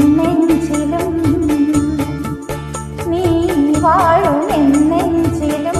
എന്നെഞ്ചിലും നീ വാഴും വാഴുമെന്നെഞ്ചിലും